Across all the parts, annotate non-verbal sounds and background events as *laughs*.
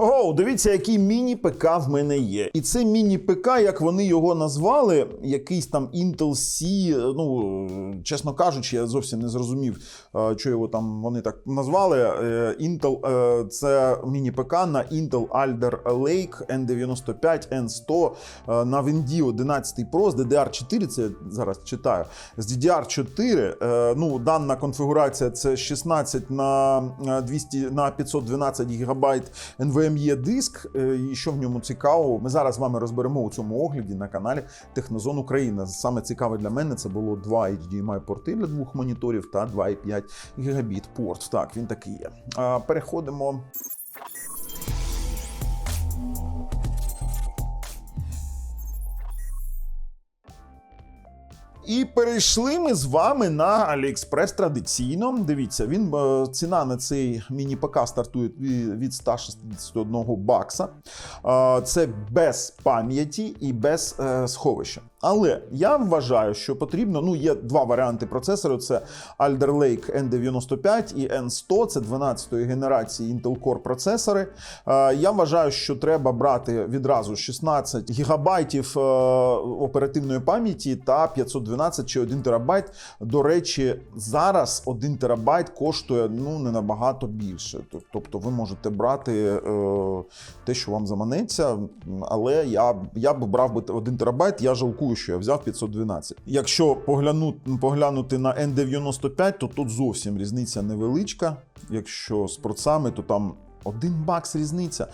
О, дивіться, який міні-ПК в мене є. І це міні-ПК, як вони його назвали, якийсь там Intel C. Ну, чесно кажучи, я зовсім не зрозумів, е, що його там вони так назвали. Е, Intel е, це міні-ПК на Intel Alder Lake N95 N100 е, на Windows 11 Pro з DDR4. Це я зараз читаю. З DDR4. е, Ну, дана конфігурація це 16 на е, 200 на 512 ГБ NVMe диск. Е, І що в ньому цікаво, ми зараз з вами розберемо у цьому огляді на каналі Технозон Україна. Саме цікаве для мене це було два HDMI порти для двох моніторів та 2,5 гігабіт порт. Так, він такий є. Переходимо. І перейшли ми з вами на AliExpress традиційно. Дивіться, він е, ціна на цей міні-ПК стартує від 161 бакса. Е, Це без пам'яті і без е, сховища. Але я вважаю, що потрібно. Ну, є два варіанти процесору: це Alder Lake N95 і N100, це 12-ї генерації Intel Core процесори. Е, Я вважаю, що треба брати відразу 16 гігабайтів е, оперативної пам'яті та 512 чи 1 терабайт. До речі, зараз 1 терабайт коштує ну не набагато більше. Тобто ви можете брати е, те, що вам заманеться, але я, я б брав би 1 терабайт, я жалкую, що я взяв 512. Якщо поглянути, на N95, то тут зовсім різниця невеличка. Якщо з процами, то там 1 бакс різниця.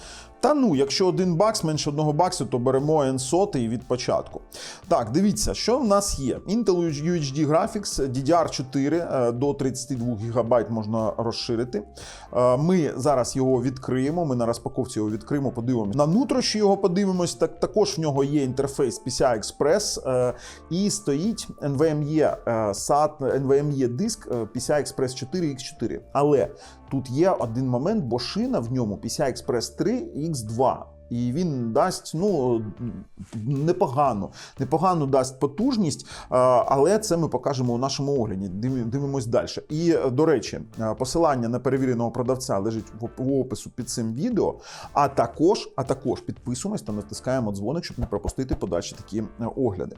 Та ну, якщо один бакс менше одного баксу, то беремо N100 від початку. Так, дивіться, що в нас є. Intel UHD Graphics DDR4 е, до 32 ГБ можна розширити. Е, Ми зараз його відкриємо. Ми на розпаковці його відкриємо, подивимося. На нутрощі його подивимось. Так, також в нього є інтерфейс PCI Express е, і стоїть NVMe SAT, NVMe диск PCI Express 4X4. Але тут є один момент, бо шина в ньому PCI Express 3 X2. І він дасть ну непогано, непогано дасть потужність, але це ми покажемо у нашому огляді. Дивимось далі. І е, до речі, е, посилання на перевіреного продавця лежить в опису під цим відео. А також, а також підписуємось та натискаємо дзвоник, щоб не пропустити подальші такі е, огляди.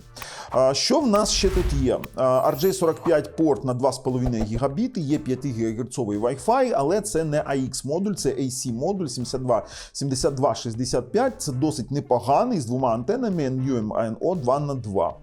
Що в нас ще тут є? RJ45 порт на 2,5 гігабіти, є 5 ГГц Wi-Fi, але це не AX модуль, це AC модуль 72 7265. Це досить непоганий з двома антенами NUM ANO 2 на 2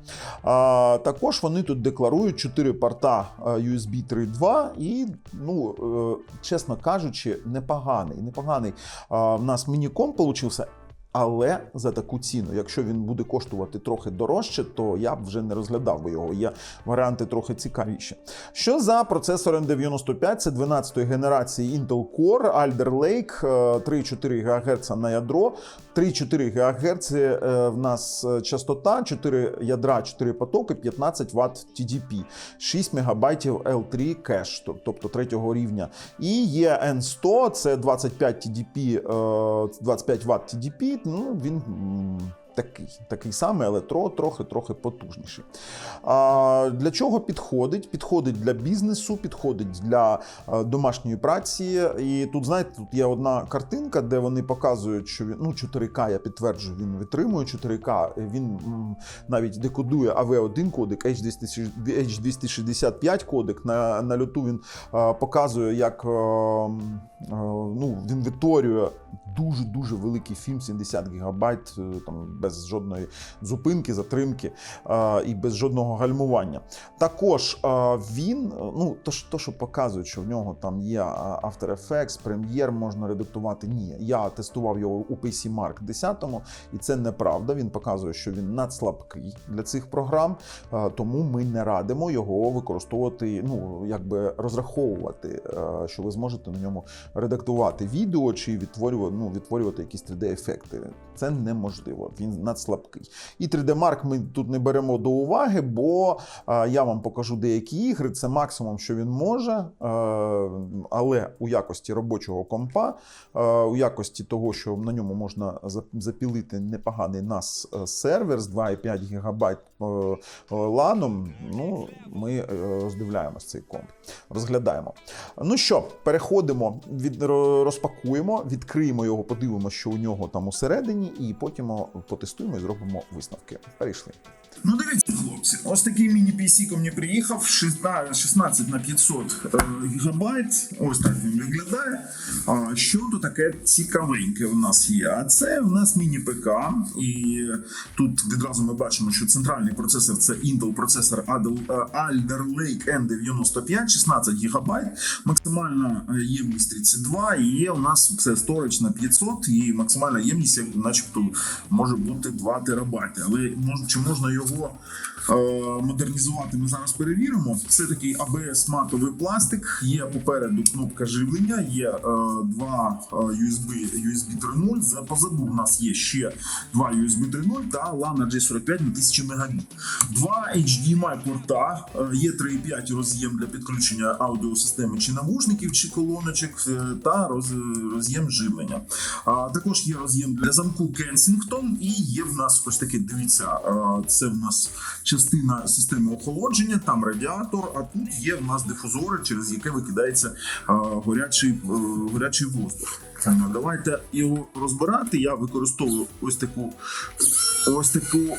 А, також вони тут декларують 4 порта USB 3.2 і, ну, е, чесно кажучи, непоганий. Непоганий а, в нас міні-комп получився. Але за таку ціну, якщо він буде коштувати трохи дорожче, то я б вже не розглядав би його. Є варіанти трохи цікавіші. Що за процесор N95? Це 12-ї генерації Intel Core, Alder Lake, е, 3,4 ГГц на ядро, 3,4 ГГц е, в нас е, частота, 4 ядра, 4 потоки, 15 Вт TDP, 6 МБ L3 кеш, тобто третього рівня. І є N100, це 25 TDP, е, 25 Вт TDP, ну він. Такий, такий самий, але трохи трохи потужніший. А, для чого підходить? Підходить для бізнесу, підходить для е, домашньої праці. І тут, знаєте, тут є одна картинка, де вони показують, що він ну 4К, я підтверджую, він витримує 4К. Він навіть декодує AV1 кодек, H260 H265 кодек. На, на люту він е, показує, як м, е, ну, він виторює дуже дуже великий фільм, 70 гігабайт, там без жодної зупинки, затримки і без жодного гальмування. Також він, ну то, що- то, що показують, що в нього там є After Effects, Premiere можна редактувати. Ні, я тестував його у PC Mark 10, і це неправда. Він показує, що він надслабкий для цих програм, тому ми не радимо його використовувати, ну якби розраховувати, що ви зможете на ньому редактувати відео чи відтворювати, ну, відтворювати якісь 3D-ефекти. Це неможливо. Він надслабкий. І 3D Mark ми тут не беремо до уваги, бо е, я вам покажу деякі ігри. Це максимум, що він може, е, але у якості робочого компа, е, у якості того, що на ньому можна запілити непоганий нас сервер з 2,5 ГБ ланом, ну, ми роздивляємось цей комп, розглядаємо. Ну що, переходимо, від, розпакуємо, відкриємо його, подивимося, що у нього там усередині, і потім потестуємо і зробимо висновки. Перейшли. Ну дивіться, хлопці, ось такий міні-PC ко мені приїхав 16 16 на 500 е, гігабайт. Ось так він виглядає. А що то таке цікавеньке у нас є? А це у нас міні-ПК, і тут відразу ми бачимо, що центральний процесор це Intel процесор е, Alder Lake N95, 16 гігабайт. Максимальна е, ємність 32, і є у нас це сторич на 500, і максимальна ємність, начебто, може бути 2 терабайти. Але чи можна його модернізувати, ми зараз перевіримо. Це такий ABS матовий пластик. Є попереду кнопка живлення, є е, два е, USB, USB 3.0. За- Позаду в нас є ще два USB 3.0 та LAN J45 на 1000 Мбіт. Два HDMI порта, е, є 3.5 роз'єм для підключення аудіосистеми чи навушників, чи колоночок, е, та роз'єм живлення. Також є роз'єм для замку Kensington і є в нас ось таке. Дивіться, е, це в нас частина системи охолодження, там радіатор. А тут є в нас дифузори, через яке викидається горячий, е, горячий воздух. Е, Давайте його розбирати. Я використовую ось таку ось таку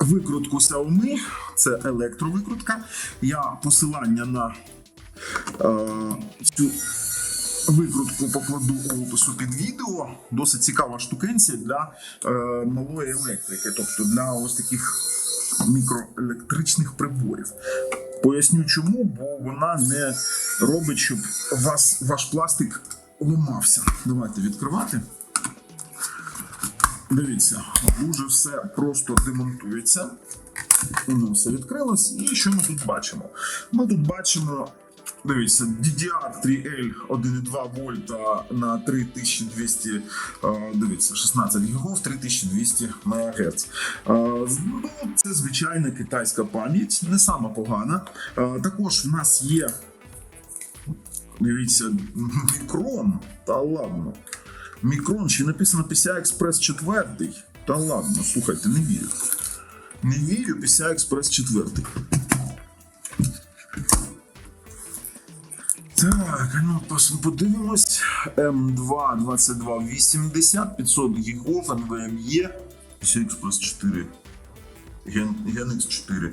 викрутку Xiaomi. Це електровикрутка. Я посилання на е, цю викрутку покладу опису під відео. Досить цікава штукенція для е, малої електрики, тобто для ось таких мікроелектричних приборів. Поясню чому, бо вона не робить, щоб вас, ваш пластик ламався. Давайте відкривати. Дивіться, дуже все просто демонтується. Воно все відкрилось. І що ми тут бачимо? Ми тут бачимо. Дивіться, DDR 3L 1,2 вольта на 3200, е, дивіться, 16 гігов, 3200 МГц. Це звичайна китайська пам'ять, не сама погана. Е, Також в нас є, дивіться, мікрон, та ладно. Мікрон, ще написано PCI Express 4. Та ладно, слухайте, не вірю. Не вірю, PCI Express 4. Так, ну подивимось. М2 2280, 500 гігов, NVMe, PCX Plus 4. Gen, Gen X4.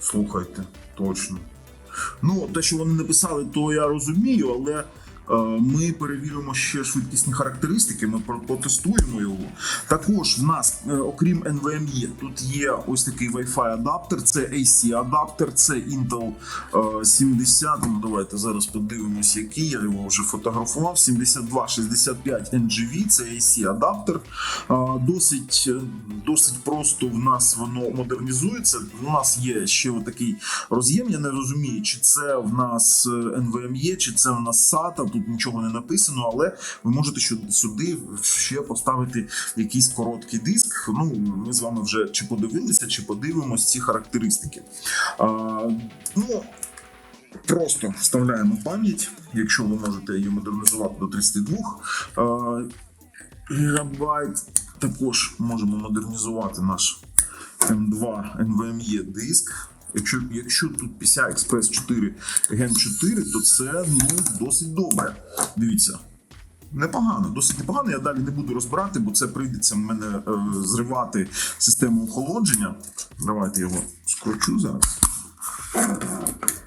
Слухайте, точно. Ну, те, що вони написали, то я розумію, але ми перевіримо ще швидкісні характеристики, ми про- потестуємо його. Також в нас, е, окрім NVMe, тут є ось такий Wi-Fi адаптер, це AC адаптер, це Intel е, 70. Ну, давайте зараз подивимось, який. Я його вже фотографував. 7265 NGV, це AC адаптер. Е, Досить, е, досить просто в нас воно модернізується. У нас є ще отакий роз'єм. Я не розумію, чи це в нас е, NVMe, чи це в нас SATA. Нічого не написано, але ви можете сюди ще поставити якийсь короткий диск. Ну, ми з вами вже чи подивилися, чи подивимось ці характеристики. А, ну, Просто вставляємо пам'ять, якщо ви можете її модернізувати до 32 а, гігабайт. Також можемо модернізувати наш M2 NVMe диск. Якщо, якщо тут PCI Express 4 Gen 4, то це ну, досить добре. Дивіться. Непогано, досить непогано. Я далі не буду розбирати, бо це прийдеться в мене е, зривати систему охолодження. Давайте його скручу зараз.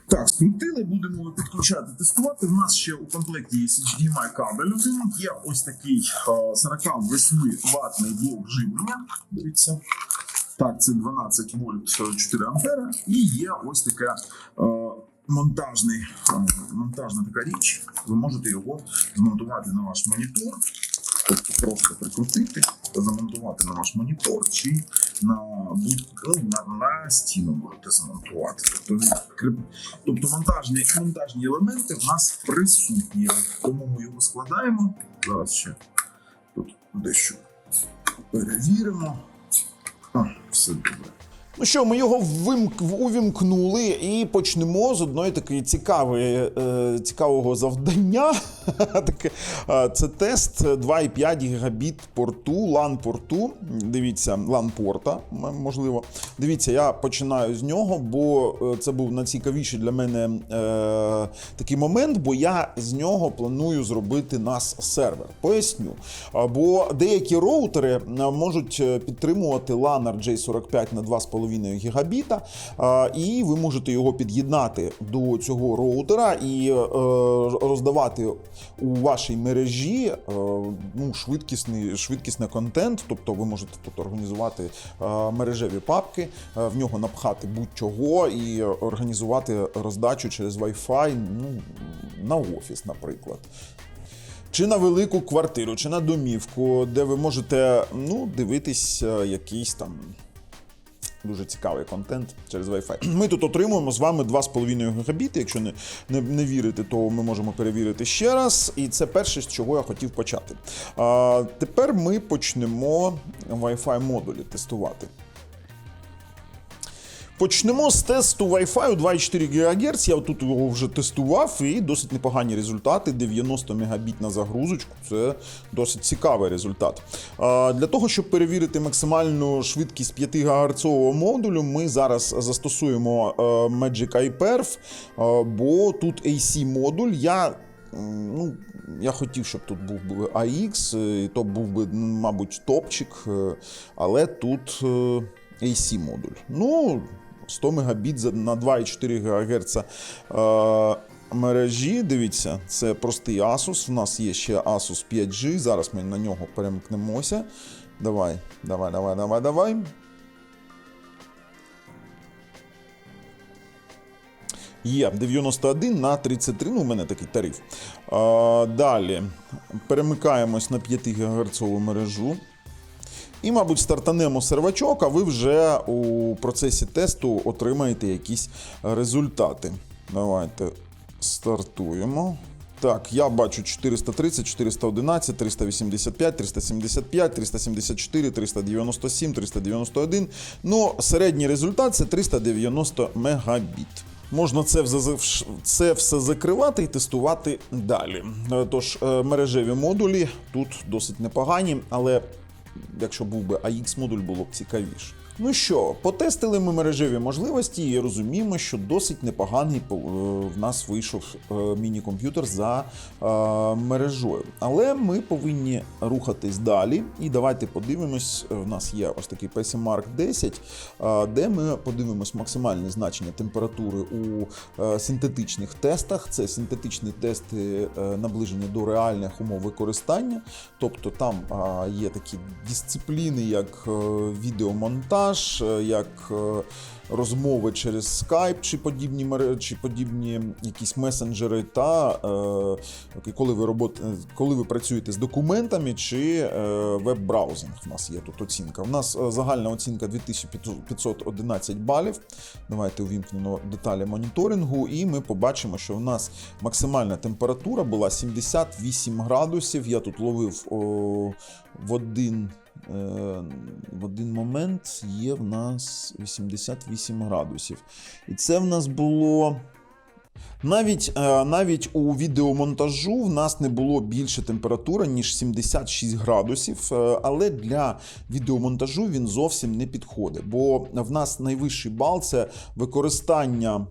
Так, скрутили, будемо підключати, тестувати. У нас ще у комплекті є HDMI кабель один, є ось такий е, 48 ватний блок живлення. Дивіться. Так, це 12 вольт 4 ампера. І є ось така е, монтажний, е, монтажна така річ. Ви можете його змонтувати на ваш монітор. Тобто просто прикрутити замонтувати на ваш монітор чи на, ну, на, на стіну можете замонтувати. Тобто, тобто монтажні, монтажні елементи в нас присутні. Тому ми його складаємо. Зараз ще тут дещо Перевіримо. А, все добре. Ну що, ми його вимк... увімкнули і почнемо з одної такої цікавої, е, цікавого завдання. *laughs* Е, Це тест 2,5 гігабіт порту, LAN порту. Дивіться, LAN порта, можливо. Дивіться, я починаю з нього, бо е, це був найцікавіший для мене е, такий момент, бо я з нього планую зробити нас сервер. Поясню. Бо деякі роутери е, можуть підтримувати LAN RJ45 на 2,5 гігабіта, і ви можете його під'єднати до цього роутера і е, роздавати у вашій мережі е, ну, швидкісний, швидкісний контент. Тобто ви можете тут організувати е, мережеві папки, в нього напхати будь-чого і організувати роздачу через Wi-Fi ну, на офіс, наприклад. Чи на велику квартиру, чи на домівку, де ви можете ну, дивитись якийсь там дуже цікавий контент через Wi-Fi. *clears throat* Ми тут отримуємо з вами 2,5 гігабіти. Якщо не, не, не вірите, то ми можемо перевірити ще раз. І це перше, з чого я хотів почати. А, тепер ми почнемо Wi-Fi модулі тестувати. Почнемо з тесту Wi-Fi у 2,4 ГГц. Я тут його вже тестував і досить непогані результати. 90 Мбіт на загрузочку. Це досить цікавий результат. Для того, щоб перевірити максимальну швидкість 5 ГГц модулю, ми зараз застосуємо е, Magic iPerf, е, бо тут AC модуль. Я ну, я хотів, щоб тут був би AX, е, і то був би, мабуть, топчик, але тут е, AC модуль. Ну, 100 Мбіт на 2,4 ГГц е, мережі. Дивіться, це простий Asus. У нас є ще Asus 5G. Зараз ми на нього перемкнемося. Давай, давай, давай, давай, давай. Є 91 на 33, ну у мене такий тариф. А, далі перемикаємось на 5 ГГц мережу. І, мабуть, стартанемо сервачок, а ви вже у процесі тесту отримаєте якісь результати. Давайте стартуємо. Так, я бачу 430, 411, 385, 375, 374, 397, 391. Ну, середній результат це 390 мегабіт. Можна це це все закривати і тестувати далі. Е, Тож, е, мережеві модулі тут досить непогані, але якщо був би AX модуль, було б цікавіше. Ну що, потестили ми мережеві можливості і розуміємо, що досить непоганий е, в нас вийшов е, міні-комп'ютер за е, мережою. Але ми повинні рухатись далі. І давайте подивимось. В нас є ось такий PC Mark 10, е, де ми подивимось максимальне значення температури у синтетичних тестах. Це синтетичні тести наближені до реальних умов використання. Тобто там є такі дисципліни, як відеомонтаж, е, як е, розмови через Skype чи подібні чи подібні якісь месенджери, та е, коли ви робот, коли ви працюєте з документами чи веб-браузинг. У нас є тут оцінка. У нас загальна оцінка 2511 балів. Давайте увімкнемо деталі моніторингу, і ми побачимо, що в нас максимальна температура була 78 градусів. Я тут ловив о, в один. Е, В один момент є в нас 88 градусів. І це в нас було. Навіть, е, навіть у відеомонтажу в нас не було більше температури, ніж 76 градусів, е, але для відеомонтажу він зовсім не підходить. Бо в нас найвищий бал це використання,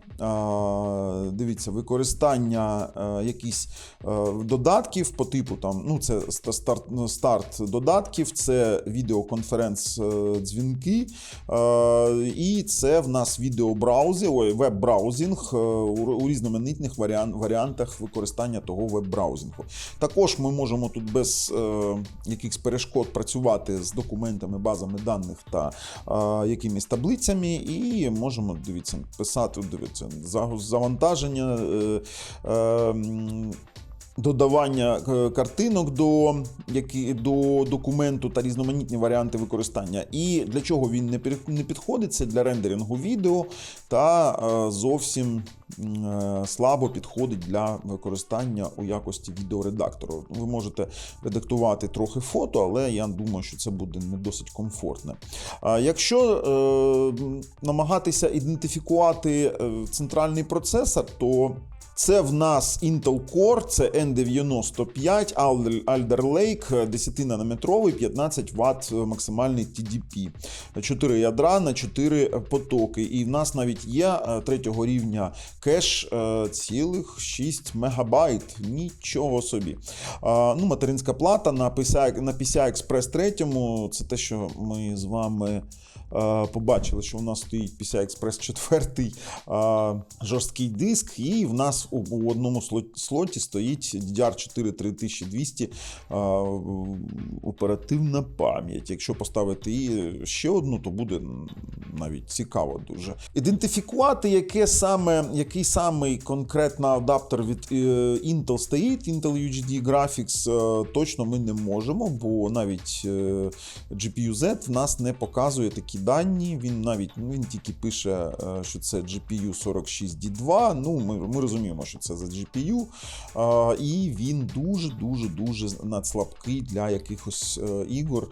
дивіться, використання е, якісь е, додатків по типу там, ну це старт, ну, старт додатків, це відеоконференц е, е, і це в нас відеобраузер, ой, веб-браузінг е, у, у різноманітних варіан, варіантах використання того веб-браузингу. Також ми можемо тут без е, якихось перешкод працювати з документами, базами даних та е, якимись таблицями, і можемо дивіться, писати дивіться, завантаження. Е, е, Додавання е, картинок до, які, до документу та різноманітні варіанти використання. І для чого він не підходить, це для рендерингу відео та е, зовсім е, слабо підходить для використання у якості відеоредактору. Ви можете редактувати трохи фото, але я думаю, що це буде не досить комфортне. Якщо е, намагатися ідентифікувати центральний процесор, то це в нас Intel Core, це N95, Alder Alder Lake, 10-нанометровий, 15 Вт максимальний TDP. 4 ядра на 4 потоки. І в нас навіть є е, третього рівня кеш е, цілих 6 мегабайт. Нічого собі. Ну, материнська плата на PCI, Express 3, це те, що ми з вами. е, Побачили, що у нас стоїть PCI Express 4 е, жорсткий диск, і в нас у, одному слоті стоїть DDR4 3200 е, оперативна пам'ять. Якщо поставити і ще одну, то буде навіть цікаво дуже. Ідентифікувати, яке саме, який саме конкретно адаптер від е, Intel стоїть, Intel UGD Graphics, е, точно ми не можемо, бо навіть е, GPU-Z в нас не показує такі дані. Він навіть ну, він тільки пише, що це GPU 46D2. Ну, ми, ми розуміємо, що це за GPU. І він дуже дуже надслабкий для якихось ігор,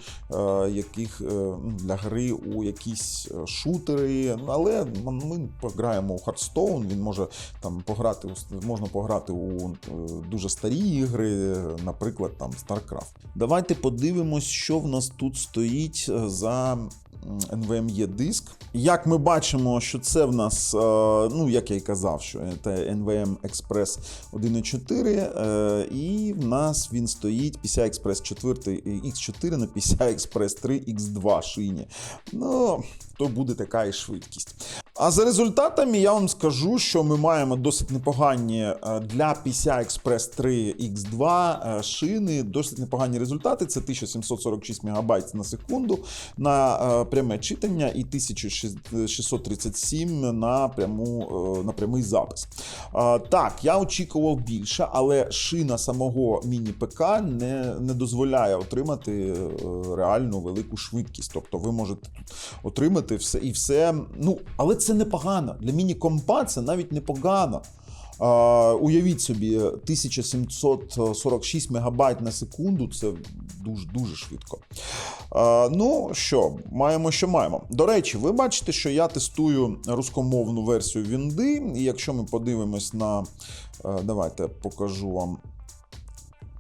яких ну, для гри у якісь е, шутери. Але ми пограємо у Hearthstone, він може там пограти можна пограти у е, дуже старі ігри, наприклад, там StarCraft. Давайте подивимось, що в нас тут стоїть е, за. NVMe диск. Як ми бачимо, що це в нас, е, ну як я і казав, що це NVM Express 1.4, е, і в нас він стоїть PCI Express 4 X4 на PCI Express 3 X2 шині. Ну, то буде така і швидкість. А за результатами я вам скажу, що ми маємо досить непогані е, для PCI Express 3 X2 е, шини, досить непогані результати. Це 1746 МБ на секунду на е, пряме читання і 1637 на, пряму, е, на прямий запис. Е, Так, я очікував більше, але шина самого міні-ПК не, не дозволяє отримати е, реальну велику швидкість. Тобто ви можете тут отримати все і все. Ну, але це непогано. Для міні-компа це навіть непогано. Уявіть собі, 1746 мегабайт на секунду це дуже дуже швидко. Ну що, маємо, що маємо. До речі, ви бачите, що я тестую рускомовну версію Вінди, і якщо ми подивимось на. е, Давайте покажу вам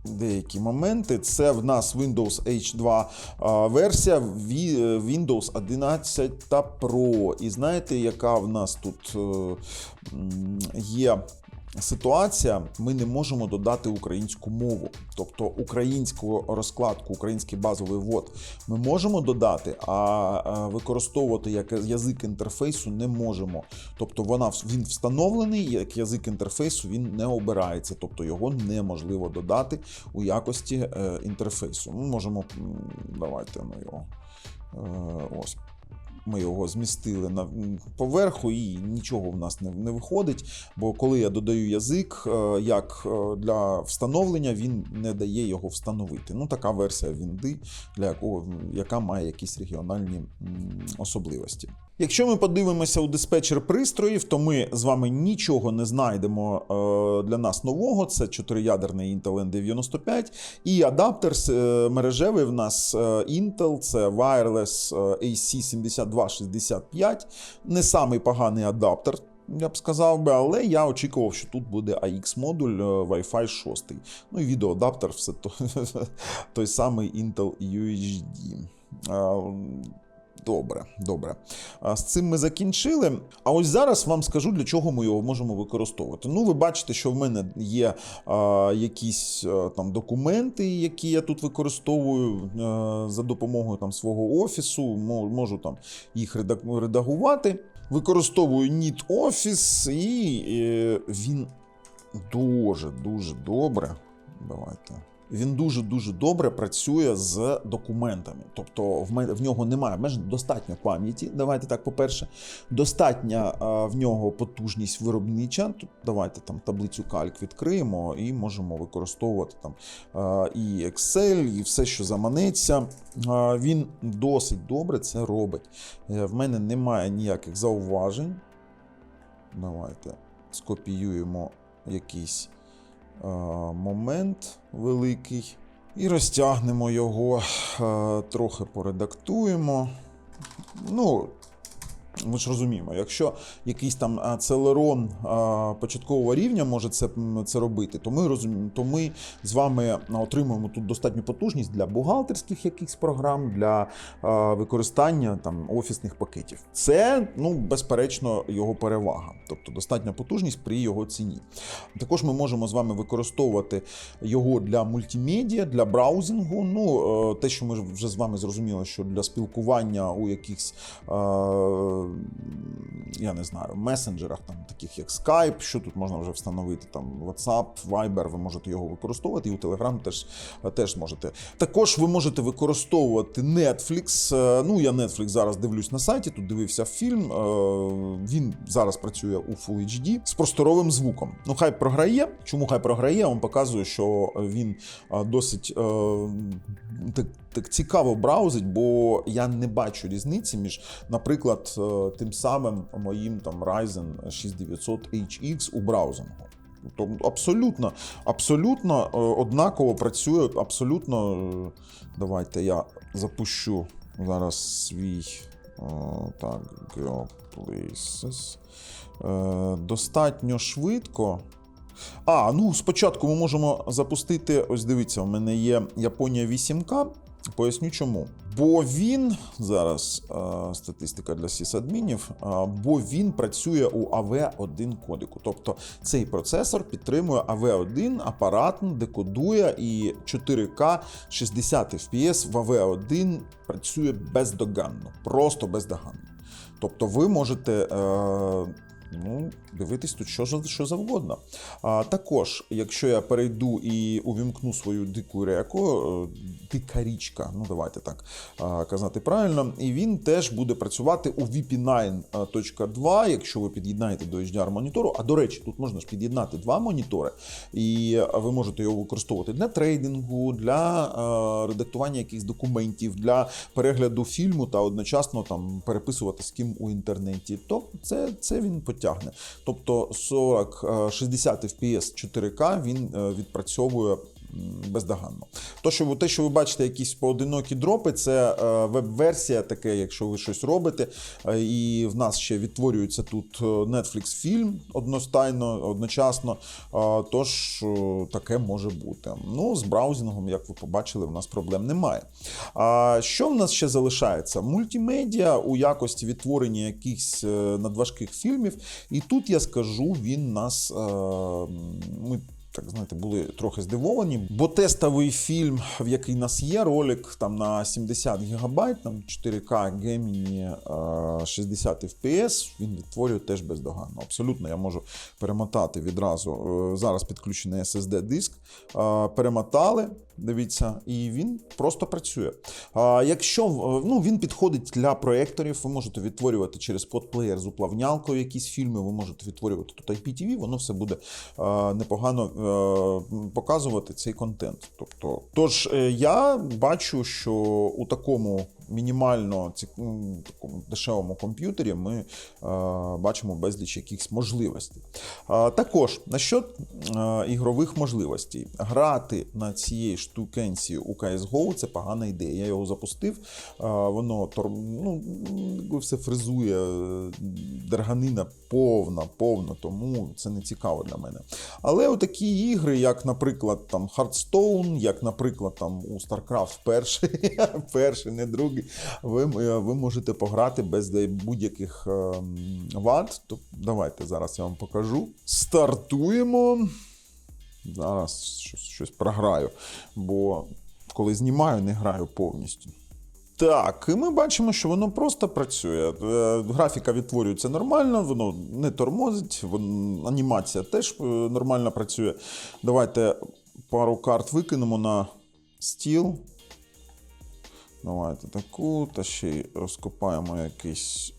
деякі моменти. Це в нас Windows H2 версія Ві- Windows 11 Pro. І знаєте, яка в нас тут е, є. Ситуація, ми не можемо додати українську мову, тобто українську розкладку, український базовий ввод ми можемо додати, а використовувати як язик інтерфейсу не можемо. Тобто вона він встановлений як язик інтерфейсу, він не обирається, тобто його неможливо додати у якості е, інтерфейсу. Ми можемо давайте ми його е, ось. Ми його змістили на поверху, і нічого в нас не, не виходить. Бо коли я додаю язик е, як е, для встановлення, він не дає його встановити. Ну, така версія Вінди, для якого яка має якісь регіональні особливості. Якщо ми подивимося у диспетчер пристроїв, то ми з вами нічого не знайдемо е, для нас нового. Це чотириядерний Intel N95 і адаптер е, мережевий в нас е, Intel, це Wireless е, AC7265. Не самий поганий адаптер. Я б сказав би, але я очікував, що тут буде AX модуль е, Wi-Fi 6. Ну і відеоадаптер, все то, *laughs* той самий Intel UHD. Добре, добре. З цим ми закінчили. А ось зараз вам скажу, для чого ми його можемо використовувати. Ну, ви бачите, що в мене є а, якісь а, там документи, які я тут використовую а, за допомогою там свого офісу. Можу там їх редагувати. Використовую Neat Office, і е, він дуже дуже добре. Давайте. Він дуже дуже добре працює з документами. Тобто в мене в нього немає обмежень, достатньо пам'яті. Давайте так, по-перше, достатня в нього потужність виробнича. Давайте там таблицю кальк відкриємо і можемо використовувати там і Excel, і все, що заманеться. Він досить добре це робить. Е, В мене немає ніяких зауважень. Давайте скопіюємо якийсь е, момент великий і розтягнемо його, е, трохи поредактуємо. Ну, ми ж розуміємо, якщо якийсь там целерон початкового рівня може це, це робити, то ми розуміємо, то ми з вами отримуємо тут достатню потужність для бухгалтерських якихось програм, для використання там офісних пакетів. Це ну безперечно його перевага, тобто достатня потужність при його ціні. Також ми можемо з вами використовувати його для мультимедіа, для браузингу. Ну е, те, що ми вже з вами зрозуміли, що для спілкування у якихось е, я не знаю, месенджерах, там таких як Skype, що тут можна вже встановити, там WhatsApp, Viber, ви можете його використовувати, і у Telegram теж, теж зможете. Також ви можете використовувати Netflix. Е, Ну, я Netflix зараз дивлюсь на сайті, тут дивився фільм. е, Він зараз працює у Full HD з просторовим звуком. Ну, хай програє. Чому хай програє? Я вам показую, що він е, досить так, так цікаво браузить, бо я не бачу різниці між, наприклад, е, тим самим моїм там Ryzen 6900 HX у браузингу. Тобто абсолютно, абсолютно е, однаково працює, абсолютно. е, Давайте я запущу зараз свій так, GeoPlaces. Достатньо швидко. А, ну спочатку ми можемо запустити. Ось дивіться, у мене є Японія 8К. Поясню чому. Бо він зараз е, статистика для сісадмінів, е, бо він працює у AV1 кодику. Тобто цей процесор підтримує AV1, апаратно декодує і 4К 60 FPS в AV1 працює бездоганно, просто бездоганно. Тобто ви можете. Е, Ну, дивитись тут що, що завгодно. А, також, якщо я перейду і увімкну свою дику реку, е, дика річка, ну давайте так а, казати правильно, і він теж буде працювати у VP9.2, якщо ви під'єднаєте до HDR монітору. А до речі, тут можна ж під'єднати два монітори, і ви можете його використовувати для трейдингу, для е, редактування якихось документів, для перегляду фільму та одночасно там переписувати з ким у інтернеті. То це, це він потягне. Тобто 40 е, 60 FPS 4К він е, відпрацьовує. Бездоганно. То, що те, що ви бачите, якісь поодинокі дропи, це е, веб-версія, таке, якщо ви щось робите. Е, і в нас ще відтворюється тут е, Netflix фільм одностайно, одночасно. Тож таке може бути. Ну, з браузингом, як ви побачили, в нас проблем немає. А що в нас ще залишається? Мультимедіа у якості відтворення якихось надважких фільмів. І тут я скажу, він нас. Ми так знаєте, були трохи здивовані, бо тестовий фільм, в який нас є, ролик там на 70 гігабайт, там 4К Gemini е, 60 FPS, він відтворює теж бездоганно. Абсолютно, я можу перемотати відразу. Е, Зараз підключений SSD диск. Е, Перемотали. Дивіться, і він просто працює. А якщо е, ну, він підходить для проєкторів, ви можете відтворювати через подплеєр з уплавнялкою якісь фільми, ви можете відтворювати тут IPTV, воно все буде а, непогано а, показувати цей контент. Тобто, тож е, я бачу, що у такому мінімально ці- такому дешевому комп'ютері ми е, бачимо безліч якихось можливостей. Також насчет ігрових можливостей. Грати на цієї штукенці у CSGO це погана ідея. Я його запустив, е, воно ну, все фризує, е, дерганина повна, повна, тому це не цікаво для мене. Але отакі ігри, як, наприклад, там Hearthstone, як, наприклад, там у StarCraft перший, *laughs* перший, не другий, ви, е, ви можете пограти без будь-яких ем, вад. То давайте зараз я вам покажу. Стартуємо. Зараз щось, щось програю, бо коли знімаю, не граю повністю. Так, і ми бачимо, що воно просто працює. Е, Графіка відтворюється нормально, воно не тормозить, вон- анімація теж е, нормально працює. Давайте пару карт викинемо на стіл. Давайте таку, та ще й розкопаємо якийсь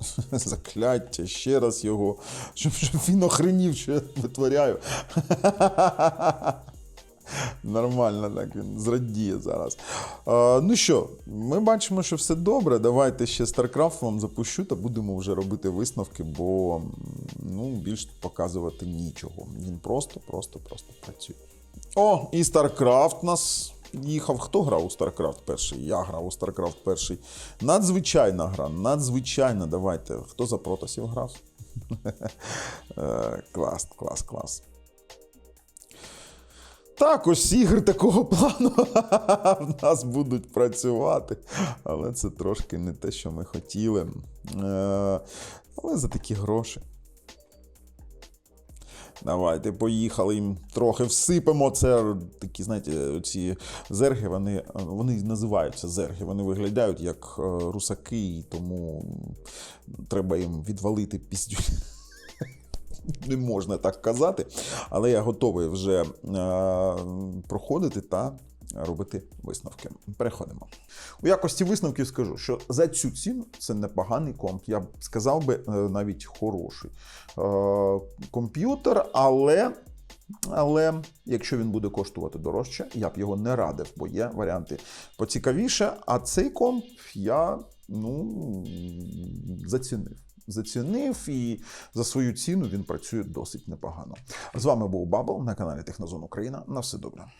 *laughs* закляття, ще раз його, щоб, щоб він охренів, що я витворяю. *laughs* Нормально так він зрадіє зараз. Е, ну що, ми бачимо, що все добре. Давайте ще StarCraft вам запущу та будемо вже робити висновки, бо ну, більш показувати нічого. Він просто, просто, просто працює. О, і StarCraft нас їхав. Хто грав у StarCraft перший? Я грав у StarCraft перший. Надзвичайна гра, надзвичайна. Давайте. Хто за протасів грав? *laughs* Е, Клас, клас, клас. Так, ось ігри такого плану *laughs* в нас будуть працювати. Але це трошки не те, що ми хотіли. Е, Але за такі гроші. Давайте поїхали їм трохи всипемо. Це такі, знаєте, ці зерги, вони, вони називаються зерги. Вони виглядають як е, русаки, і тому треба їм відвалити піздю. *laughs* Не можна так казати, але я готовий вже е, проходити та робити висновки. Переходимо. У якості висновків скажу, що за цю ціну це непоганий комп. Я б сказав би е, навіть хороший е, комп'ютер, але. Але якщо він буде коштувати дорожче, я б його не радив, бо є варіанти поцікавіше. А цей комп я ну, зацінив. Зацінив і за свою ціну він працює досить непогано. З вами був Бабл на каналі Технозон Україна. На все добре.